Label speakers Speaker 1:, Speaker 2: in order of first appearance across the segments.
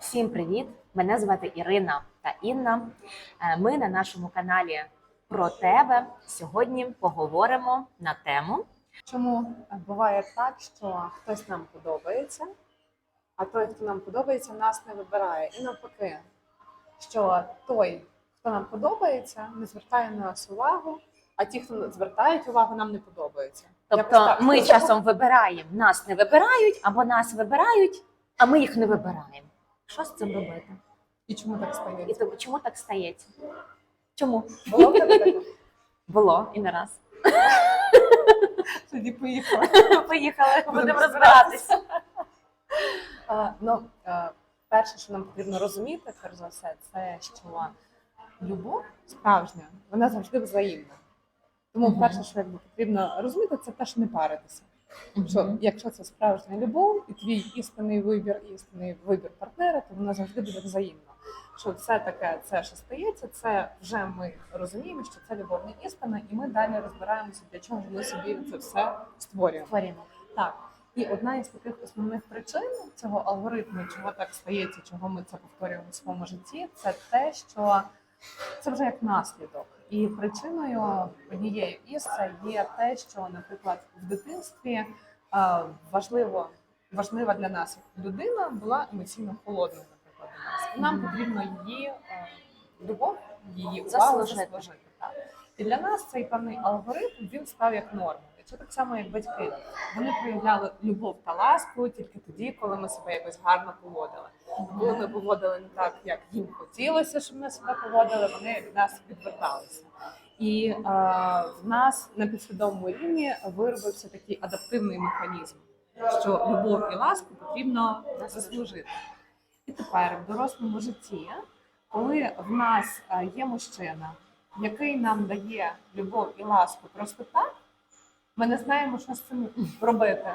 Speaker 1: Всім привіт! Мене звати Ірина та Інна. Е, Ми на нашому каналі про тебе сьогодні поговоримо на тему.
Speaker 2: Чому буває так, що хтось нам подобається, а той, хто нам подобається, нас не вибирає. І навпаки, що той, хто нам подобається, не звертає на нас увагу, а ті, хто звертають увагу, нам не подобаються.
Speaker 1: Тобто
Speaker 2: так.
Speaker 1: ми часом вибираємо, нас не вибирають, або нас вибирають, а ми їх не вибираємо. Що з цим робити?
Speaker 2: І чому так
Speaker 1: І
Speaker 2: стається?
Speaker 1: тому чому так стається? Чому?
Speaker 2: Було в тебе таке?
Speaker 1: Було і не раз.
Speaker 2: Тоді поїхали.
Speaker 1: Поїхали,
Speaker 2: Будемо
Speaker 1: розбиратися.
Speaker 2: А, ну, е, перше, що нам потрібно розуміти, перш за все, це що любов справжня, вона завжди взаємна. Тому
Speaker 1: Мгм.
Speaker 2: перше, що якби, потрібно розуміти, це теж не паритися. Що якщо це справжня любов, і твій істинний вибір, істинний вибір партнера, то вона завжди буде взаємна. Що це таке, це що стається, це вже ми розуміємо, що це любов не істина, і ми далі розбираємося, для чого ми собі це все створюємо.
Speaker 1: Творимо.
Speaker 2: Так. І одна із таких основних причин цього алгоритму, чого так стається, чого ми це повторюємо в своєму житті, це те, що це вже як наслідок. І причиною однією із це є те, що, наприклад, в дитинстві важливо, важлива для нас людина була емоційно холодною, наприклад, до нас. І нам потрібно її е, любов, її увагу
Speaker 1: Заслужити.
Speaker 2: І для нас цей певний алгоритм він став як нормою. Це так само, як батьки. Вони проявляли любов та ласку тільки тоді, коли ми себе якось гарно поводили. Коли ми поводили не так, як їм хотілося, щоб ми себе поводили, вони від нас відверталися. І е, в нас на підсвідомому рівні виробився такий адаптивний механізм, що любов і ласку потрібно заслужити. І тепер в дорослому житті, коли в нас є мужчина, який нам дає любов і ласку просто так, ми не знаємо, що з цим робити.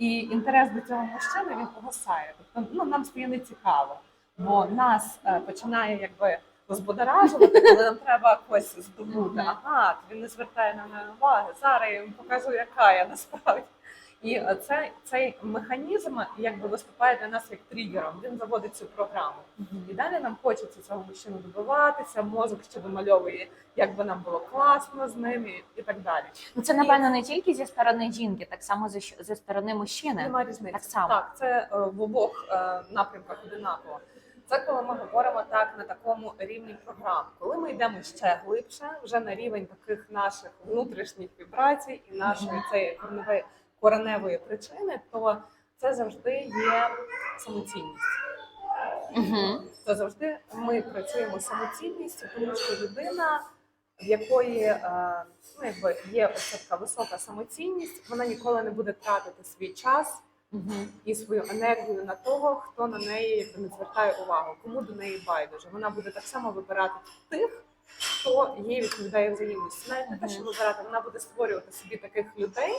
Speaker 2: І інтерес до цього мужчини він погасає. Тобто ну, нам стає нецікаво, бо нас е, починає якби розбудоражувати, коли нам треба когось здобути. Ага, він не звертає на мене уваги. Зараз я йому покажу, яка я насправді. І е, це, цей механізм якби виступає для нас як тригером. Він заводить цю програму. І далі нам хочеться цього мужчину добиватися, мозок ще домальовує, як би нам було класно з ним і, і так далі.
Speaker 1: Ну це напевно не тільки зі сторони жінки, так само зі, зі сторони мужчини.
Speaker 2: Нема різниці.
Speaker 1: Так само.
Speaker 2: Так, це е, в обох е, напрямках одинаково. Це коли ми говоримо так на такому рівні програм. Коли ми йдемо ще глибше, вже на рівень таких наших внутрішніх вібрацій і нашої цієї кореневої, кореневої причини, то це завжди є самоцінність.
Speaker 1: Угу.
Speaker 2: Це завжди ми працюємо самоцінністю, тому що людина, в якої е, ну, якби є ось така висока самоцінність, вона ніколи не буде тратити свій час
Speaker 1: Угу.
Speaker 2: і свою енергію на того, хто на неї не звертає увагу, кому до неї байдуже. Вона буде так само вибирати тих, хто їй відповідає взаємністю. Навіть не те, що вибирати, вона буде створювати собі таких людей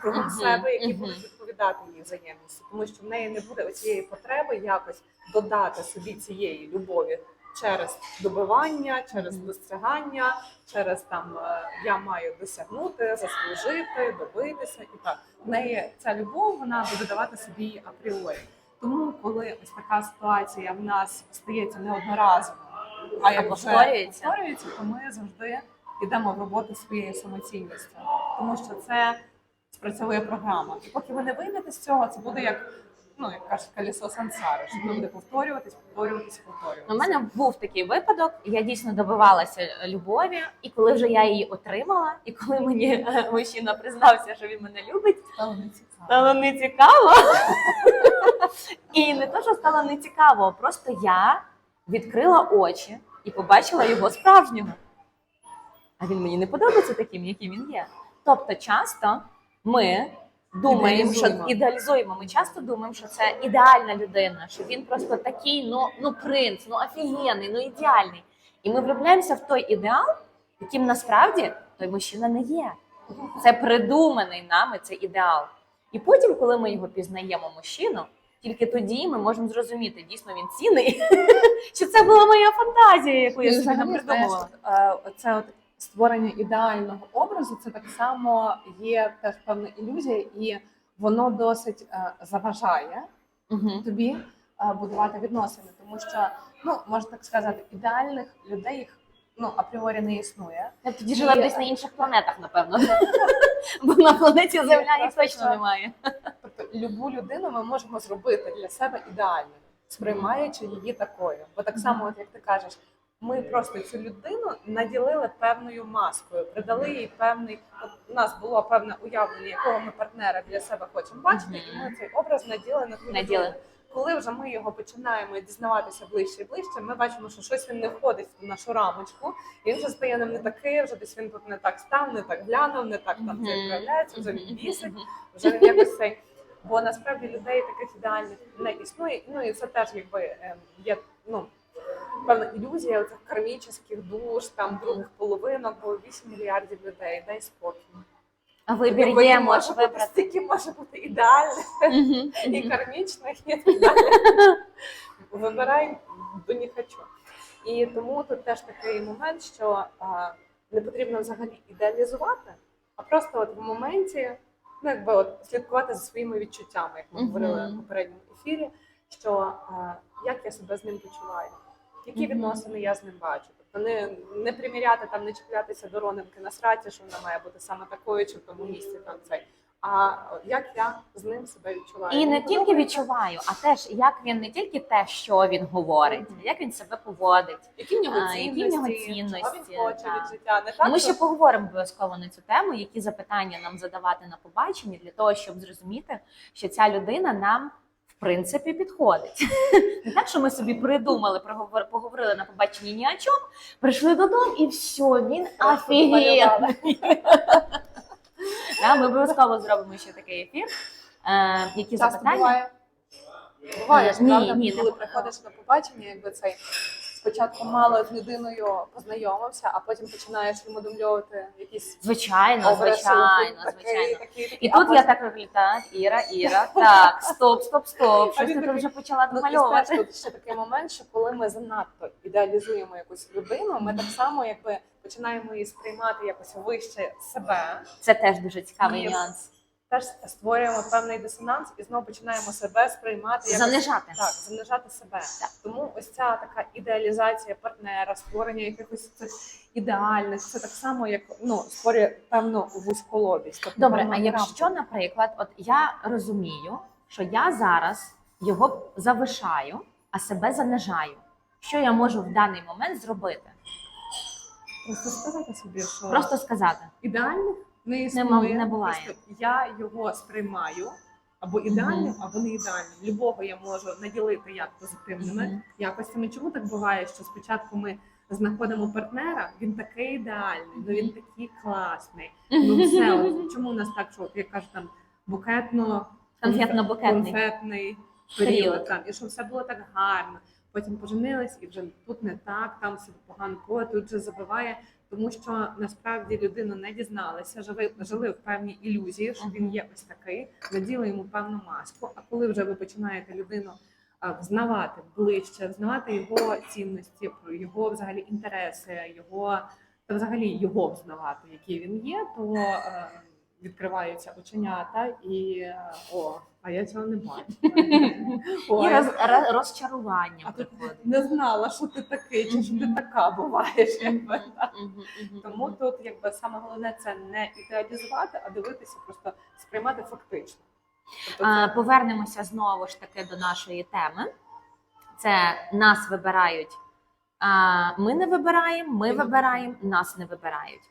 Speaker 2: кругом себе, які будуть відповідати їй взаємністю, тому що в неї не буде цієї потреби якось додати собі цієї любові через добивання, через достигання, через там е, я маю досягнути, заслужити, добитися і так. В неї ця любов вона буде давати собі апріорі. Тому, коли ось така ситуація в нас стається неодноразово, а як
Speaker 1: повторюється.
Speaker 2: повторюється, то ми завжди йдемо в роботу своєю самоцінністю, тому що це спрацьовує програма. І поки ви не вийдете з цього, це буде як ну як кажуть, колесо сансари, що буде повторюватись, повторюватись, повторюватись.
Speaker 1: У мене був такий випадок. Я дійсно добивалася любові, і коли вже я її отримала, і коли мені е, мужчина признався, що він мене любить,
Speaker 2: стало не цікаво.
Speaker 1: стало не цікаво. І не то, що стало не цікаво, просто я відкрила очі і побачила його справжнього. А він мені не подобається таким, яким він є. Тобто, часто ми думаємо, що
Speaker 2: Ідеалізуємо.
Speaker 1: Ми часто думаємо, що це ідеальна людина, що він просто такий, ну, ну принц, ну офігенний, ну ідеальний. І ми влюбляємося в той ідеал, яким насправді той мужчина не є. Це придуманий нами цей ідеал. І потім, коли ми його пізнаємо мужчину, тільки тоді ми можемо зрозуміти, дійсно він цінний, чи це була моя фантазія, яку я собі
Speaker 2: взагалі,
Speaker 1: придумала.
Speaker 2: Це от створення ідеального образу, це так само є теж певна ілюзія, і воно досить е, заважає тобі, е, будувати відносини, тому що ну можна так сказати, ідеальних людей ну апріорі не існує.
Speaker 1: Я тоді жила десь на інших планетах, напевно. Бо на планеті Земля їх точно немає.
Speaker 2: Любу людину ми можемо зробити для себе ідеальною, сприймаючи її такою. Бо так само, от як ти кажеш, ми просто цю людину наділили певною маскою, придали їй певний. От у нас було певне уявлення, якого ми партнера для себе хочемо бачити, і ми цей образ наділи на ту
Speaker 1: Наділи.
Speaker 2: людину. Коли вже ми його починаємо дізнаватися ближче і ближче, ми бачимо, що щось він не входить в нашу рамочку, і він вже стає нам не такий, вже десь він тут не так став, не так глянув, не так там це проявляється, вже він бісить вже він якось цей. Бо насправді людей таких ідеальних не існує. Ну і це теж якби ем, є ну певна ілюзія оцих кармічних душ, там других половинок, бо 8 мільярдів людей, дай спокій.
Speaker 1: А вибір
Speaker 2: Якби
Speaker 1: є,
Speaker 2: може
Speaker 1: вибрати.
Speaker 2: Стільки може бути ідеальних і кармічних, і так далі. Вибирай, бо не хочу. І тому тут теж такий момент, що а, не потрібно взагалі ідеалізувати, а просто от в моменті, ну якби от слідкувати за своїми відчуттями, як ми говорили в попередньому ефірі, що е, як я себе з ним почуваю, які відносини я з ним бачу. Тобто не, не приміряти там, не чіплятися до ронинки на сраті, що вона має бути саме такою, чи в тому місці там цей. А як я з ним себе відчуваю?
Speaker 1: І не тільки відчуваю, а теж як він не тільки те, що він говорить, як він себе поводить.
Speaker 2: Які в нього цінності,
Speaker 1: які в нього цінності,
Speaker 2: він хоче від життя. Не так,
Speaker 1: Ми
Speaker 2: що
Speaker 1: ще поговоримо обов'язково на цю тему, які запитання нам задавати на побаченні для того, щоб зрозуміти, що ця людина нам в принципі підходить. Не так, що ми собі придумали, проговор- поговорили на побаченні ні о чому, прийшли додому і все, він офігенний. Да, Ми обов'язково зробимо ще такий ефір. Е, Які
Speaker 2: часто
Speaker 1: запитання?
Speaker 2: буває. Буває ж,
Speaker 1: Ні,
Speaker 2: правда,
Speaker 1: ні,
Speaker 2: коли
Speaker 1: бу-
Speaker 2: приходиш на побачення, якби цей спочатку мало з людиною познайомився, а потім починаєш йому домльовувати якісь
Speaker 1: Звичайно,
Speaker 2: образи,
Speaker 1: звичайно,
Speaker 2: такий,
Speaker 1: звичайно.
Speaker 2: такий, такий,
Speaker 1: І
Speaker 2: а
Speaker 1: тут я
Speaker 2: потім-
Speaker 1: так виглядаю, Іра, Іра, так, стоп, стоп, стоп.
Speaker 2: А
Speaker 1: Щось
Speaker 2: він
Speaker 1: ти
Speaker 2: такий,
Speaker 1: вже почала
Speaker 2: Ну, і
Speaker 1: домальовувати.
Speaker 2: тут ще такий момент, що коли ми занадто ідеалізуємо якусь людину, ми так само якби починаємо її сприймати якось вище себе.
Speaker 1: Це теж дуже цікавий нюанс.
Speaker 2: Теж створюємо певний дисонанс і знову починаємо себе сприймати якось
Speaker 1: Занижати.
Speaker 2: Так, занижати себе. Тому ось ця така ідеалізація партнера, створення якихось цих ідеальних, це так само, як ну створює певну вузьколобість. Тобто
Speaker 1: Добре, а якщо,
Speaker 2: рамку.
Speaker 1: наприклад, от я розумію, що я зараз його завишаю, а себе занижаю. Що я можу в даний момент зробити?
Speaker 2: Просто сказати собі, що
Speaker 1: Просто сказати.
Speaker 2: ідеальних не
Speaker 1: Нема-
Speaker 2: існує.
Speaker 1: не буває.
Speaker 2: Просто я його сприймаю або ідеальним, або не ідеальним. Любого я можу наділити як позитивними
Speaker 1: Мгм.
Speaker 2: якостями. Чому так буває, що спочатку ми знаходимо партнера, він такий ідеальний, ну він такий класний. Ну все, от чому у нас так, що от, як кажуть, там букетно
Speaker 1: Конфетно-букетний.
Speaker 2: конфетний
Speaker 1: Період.
Speaker 2: період, там, і щоб все було так гарно. Потім поженились, і вже тут не так, там себе погано було, тут вже забиває, тому що насправді людина не дізналася, жили, жили в певній ілюзії, що він є ось такий, наділи йому певну маску. А коли вже ви починаєте людину взнавати ближче, взнавати його цінності, про його взагалі інтереси, його та взагалі його взнавати, який він є, то е, відкриваються оченята і е, о, а я цього не бачу.
Speaker 1: І роз, роз- розчарування
Speaker 2: а тут
Speaker 1: приходить.
Speaker 2: не знала, що ти такий, чи що ти така буваєш. Якби.
Speaker 1: Мгм, мгм,
Speaker 2: Тому
Speaker 1: мгм.
Speaker 2: тут якби саме головне це не ідеалізувати, а дивитися, просто сприймати фактично. Тобто це-
Speaker 1: Повернемося знову ж таки до нашої теми. Це нас вибирають. А ми не вибираємо, ми вибираємо, нас не вибирають.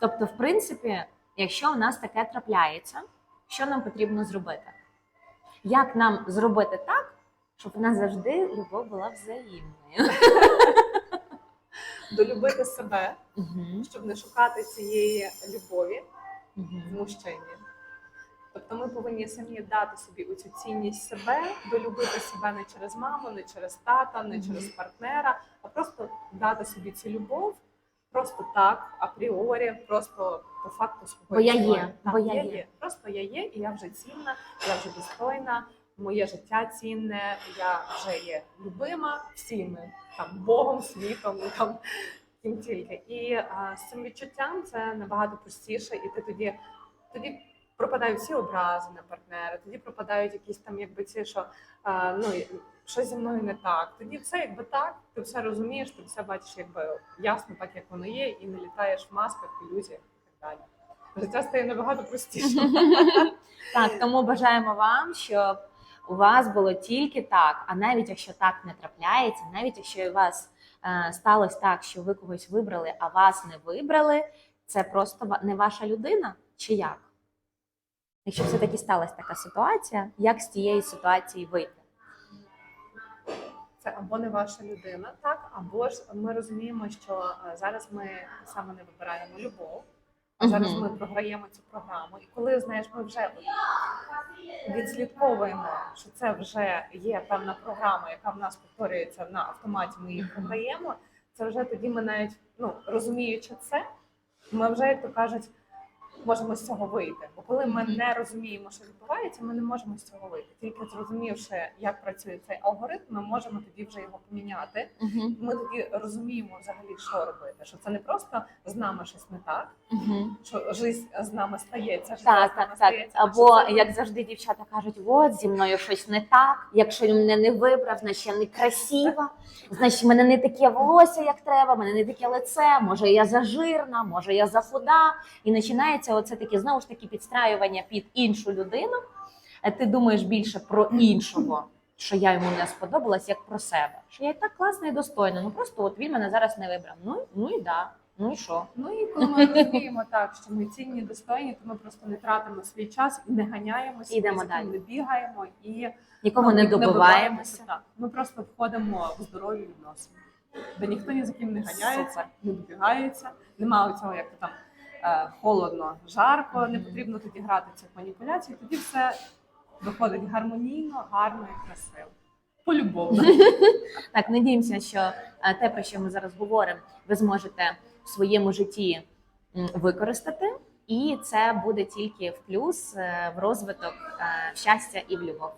Speaker 1: Тобто, в принципі, якщо в нас таке трапляється, що нам потрібно зробити? Як нам зробити так, щоб в нас завжди любов була взаємною?
Speaker 2: долюбити себе,
Speaker 1: Мгм,
Speaker 2: щоб не шукати цієї любові в мужчині. Тобто ми повинні самі дати собі оцю цінність себе, долюбити себе не через маму, не через тата, не
Speaker 1: Мгм.
Speaker 2: через партнера, а просто дати собі цю любов просто так, апріорі, просто по факту свого
Speaker 1: Бо я є.
Speaker 2: Так,
Speaker 1: бо я є.
Speaker 2: Просто я є, і я вже цінна, я вже достойна, моє життя цінне, я вже є любима всіми, там Богом, світом, там ким тільки. І а, з цим відчуттям це набагато простіше, і ти тоді тоді пропадають всі образи на партнера, тоді пропадають якісь там, якби ці, що а, ну щось зі мною не так. Тоді все якби так, ти все розумієш, ти все бачиш, якби ясно, так як воно є, і не літаєш в масках, ілюзіях далі. Життя стає набагато простіше.
Speaker 1: Так, тому бажаємо вам, щоб у вас було тільки так. А навіть якщо так не трапляється, навіть якщо у вас е, сталося так, що ви когось вибрали, а вас не вибрали, це просто не ваша людина, чи як? Якщо все-таки сталася така ситуація, як з тієї ситуації вийти?
Speaker 2: Це або не ваша людина, так, або ж ми розуміємо, що е, зараз ми саме не вибираємо любов, а зараз ми програємо цю програму. І коли знаєш, ми вже відслідковуємо, що це вже є певна програма, яка в нас повторюється на автоматі, ми її програємо. Це вже тоді ми навіть ну розуміючи це, ми вже як то кажуть. Можемо з цього вийти, бо коли ми не розуміємо, що відбувається, ми не можемо з цього вийти. Тільки зрозумівши, як працює цей алгоритм, ми можемо тоді вже його поміняти.
Speaker 1: Угу.
Speaker 2: Ми тоді розуміємо взагалі, що робити. Що це не просто з нами щось не так,
Speaker 1: Угу.
Speaker 2: що життя з нами стається,
Speaker 1: Так, так, так.
Speaker 2: стається.
Speaker 1: Або як завжди дівчата кажуть, от зі мною щось не так. Якщо він мене не вибрав, значить я не красива, значить мене не таке волосся, як треба, мене не таке лице, може я зажирна, може я захуда. І починається оце таке знову ж таки підстраювання під іншу людину. Е, Ти думаєш більше про іншого, що я йому не сподобалась, як про себе. Що я і так класна і достойна. Ну просто от він мене зараз не вибрав. Ну, ну і да. Ну і що?
Speaker 2: Ну і коли ми розуміємо так, що ми цінні, достойні, то ми просто не тратимо свій час і не ганяємося,
Speaker 1: Ідемо далі.
Speaker 2: не бігаємо і
Speaker 1: Нікого
Speaker 2: ну,
Speaker 1: не добиваємося.
Speaker 2: Так. Ми просто входимо в здорові відносини, де ніхто ні за ким не ганяється,
Speaker 1: Супер.
Speaker 2: не добігається. Немає цього, як то там холодно, жарко, не потрібно тоді грати цих маніпуляцій. Тоді все виходить гармонійно, гарно і красиво. Полюбовно.
Speaker 1: Так, надіємося, що е, те, про що ми зараз говоримо, ви зможете в своєму житті використати, і це буде тільки в плюс е, в розвиток е, в щастя і в любов.